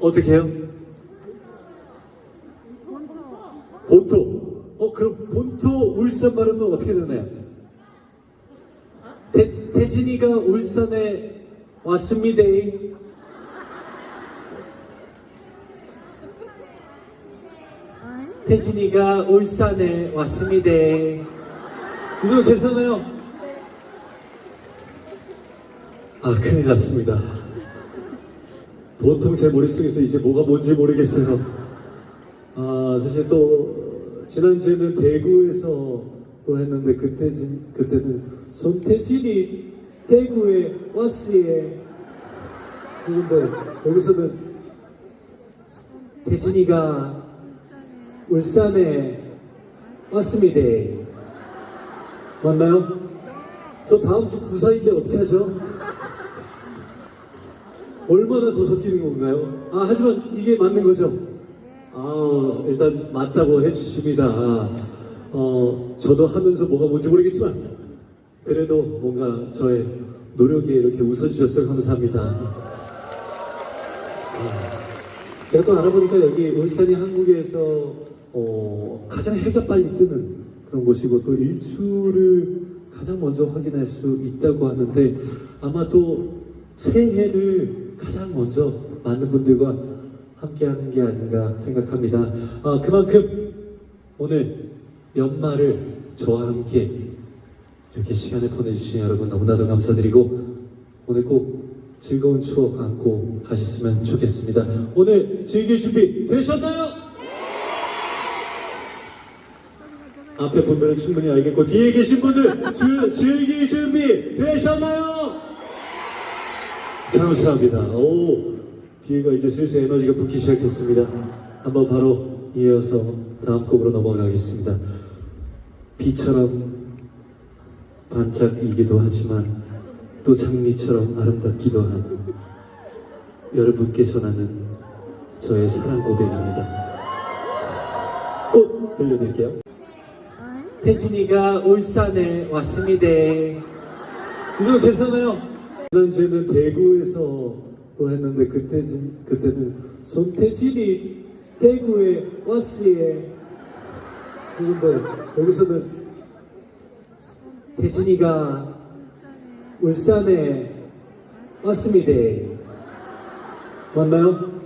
어떻게 해요? 본토. 어, 그럼 본토 울산 발음은 어떻게 되나요? 태, 태진이가 울산에 왔습니다. 태진이가 울산에 왔습니다. 무슨 괜찮아요? 아, 큰일 났습니다. 도통 제 머릿속에서 이제 뭐가 뭔지 모르겠어요. 아, 사실 또, 지난주에는 대구에서 또 했는데, 그때, 진- 그때는 손태진이 대구에 왔어요. 근데 여기서는 태진이가 울산에 왔습니다. 맞나요? 저 다음 주 부산인데 어떻게 하죠? 얼마나 더 섞이는 건가요? 아, 하지만 이게 맞는 거죠? 아, 일단 맞다고 해주십니다. 어, 저도 하면서 뭐가 뭔지 모르겠지만, 그래도 뭔가 저의 노력에 이렇게 웃어주셔서 감사합니다. 아, 제가 또 알아보니까 여기 울산이 한국에서 어, 가장 해가 빨리 뜨는 그런 곳이고 또 일출을 가장 먼저 확인할 수 있다고 하는데 아마 또 새해를 가장 먼저 많은 분들과 함께하는 게 아닌가 생각합니다. 아, 그만큼 오늘 연말을 저와 함께 이렇게 시간을 보내주신 여러분 너무나도 감사드리고 오늘 꼭 즐거운 추억 안고 가셨으면 좋겠습니다. 오늘 즐길 준비 되셨나요? 앞에 분들은 충분히 알겠고 뒤에 계신 분들 주, 즐길 준비 되셨나요? 감사합니다. 오 뒤에가 이제 슬슬 에너지가 붙기 시작했습니다. 한번 바로 이어서 다음 곡으로 넘어가겠습니다. 비처럼 반짝이기도 하지만 또 장미처럼 아름답기도 한 여러분께 전하는 저의 사랑 고백입니다. 꼭 들려드릴게요. 태진이가 울산에 왔습니다. 무슨 괜찮아요? 지난주에는 대구에서 또 했는데 그때 진- 그때는 손태진이 대구에 왔어요. 근데 여기서는 태진이가 울산에 왔습니다. 맞나요?